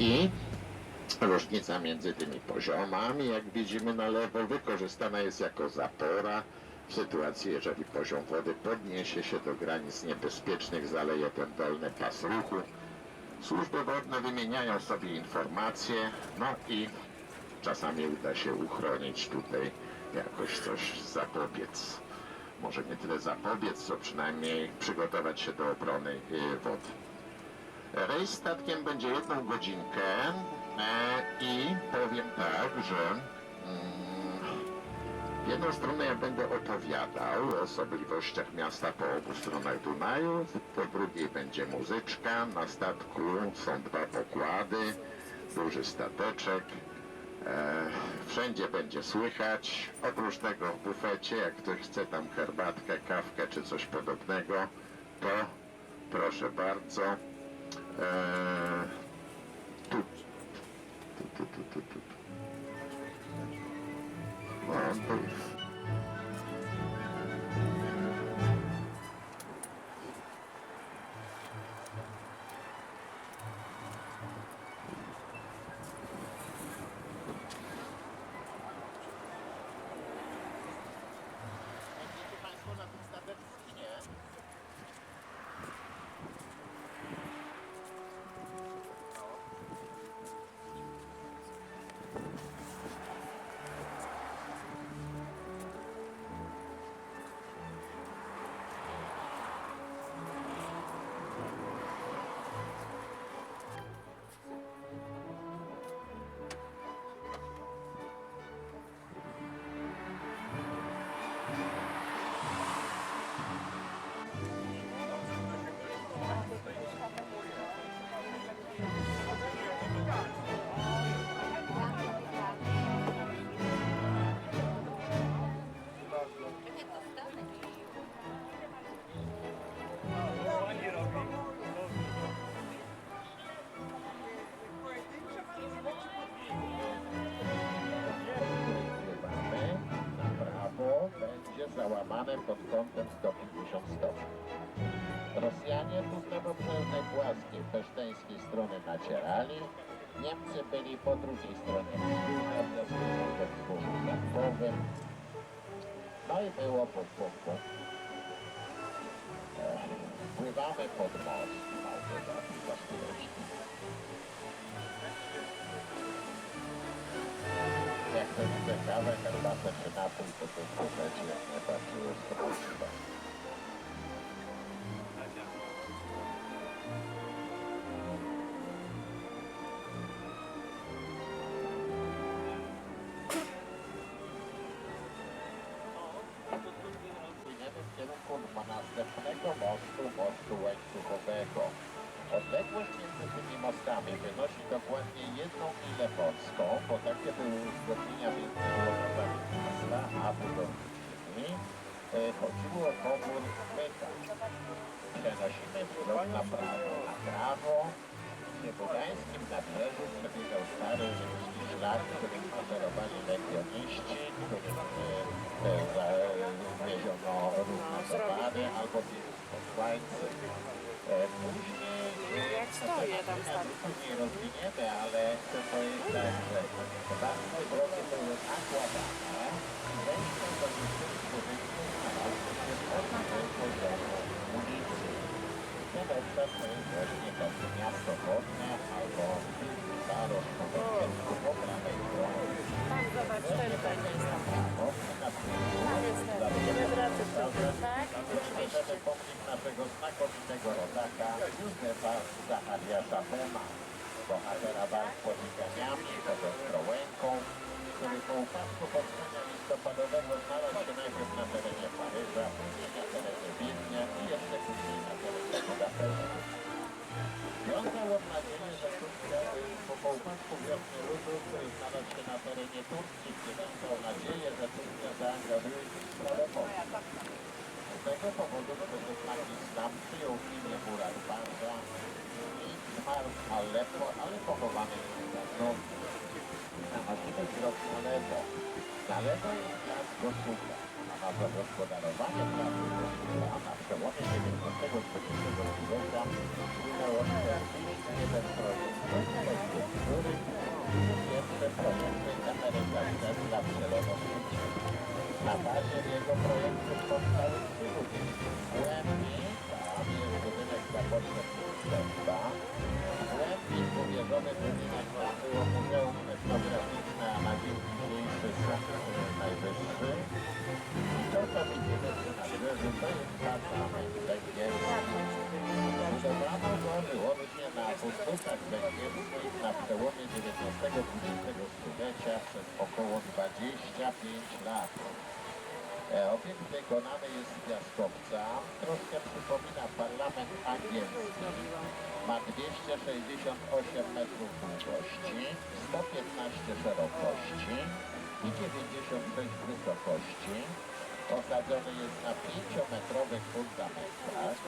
I różnica między tymi poziomami, jak widzimy na lewo, wykorzystana jest jako zapora w sytuacji, jeżeli poziom wody podniesie się do granic niebezpiecznych, zaleje ten dolny pas ruchu. Służby wodne wymieniają sobie informacje, no i czasami uda się uchronić tutaj jakoś coś zapobiec. Może nie tyle zapobiec, co przynajmniej przygotować się do obrony y, wody. Rejs statkiem będzie jedną godzinkę e, i powiem tak, że mm, jedną stronę ja będę opowiadał o osobliwościach miasta po obu stronach Dunaju, po drugiej będzie muzyczka, na statku są dwa pokłady, duży stateczek, e, wszędzie będzie słychać, oprócz tego w bufecie, jak ktoś chce tam herbatkę, kawkę czy coś podobnego, to proszę bardzo, Uh, załamane pod kątem 150 stopni. Rosjanie tu z lewoprzewnej płaskiej, peszteńskiej strony nacierali. Niemcy byli po drugiej stronie wzgórza. No i było pum, pum. Ech, Pływamy pod most Zaskóreczki. Widzę kawę, herbatę czy napój, to to w bufecie jak najbardziej jest prośba. Płyniemy w kierunku następnego mostu, mostu łańcuchowego. Odległość między tymi mostami wynosi dokładnie jedną milę morską, bo takie były uzgodnienia między władami miasta a budowniczymi. E, Chodziło o pobór myka. Przenosimy wzrok na prawo. Na prawo przy Budańskim nabrzeżu przebiegał stary rzymski szlak, którym maszerowali legioniści, którym e, e, wieziono różne towary albo posłańcy. E, Później stoję tam stary. nie rozwiniemy, ale to, to jest tak, że dawne drogi były nakładane wejście do niektórych budynków poziomu ulicy. No dobrze, to jest właśnie takie miasto wodne albo węgiersku po prawej stronie. Tam zobacz, ten ten jest. On nadzieję, że Turcja po, upadku wiosny ludów znalazł się na terenie Turcji, gdzie wiązał nadzieję, że Turcja zaangażuje się w sprawę Polski. Z tego powodu Czechosłowacji Islam przyjął imię Murat Pasza i zmarł Aleppo, ale pochowany jest w Gazowie. Nanosimy wzrok na lewo. Na lewo jest plac Gosuka do gospodarowania prawdy, a na przełomie XIX XX wieku minęło 41 projektów, spośród których jeszcze projekt amerykański dla celowników. Na bazie jego projektu powstały trzy budynki. W Łębie, tam jest budynek dla potrzeb przełomie XIX-XX stulecia przez około 25 lat. E, Obiekt wykonany jest z piaskowca, troszkę przypomina parlament angielski. Ma 268 metrów długości, 115 szerokości i 96 wysokości. Osadzony jest na 5-metrowych fundamentach.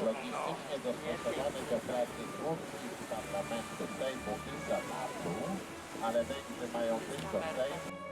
Logistycznie dostosowany do pracy członków parlamentu Sejmu i Senatu, ale Węgry mają tylko Sejm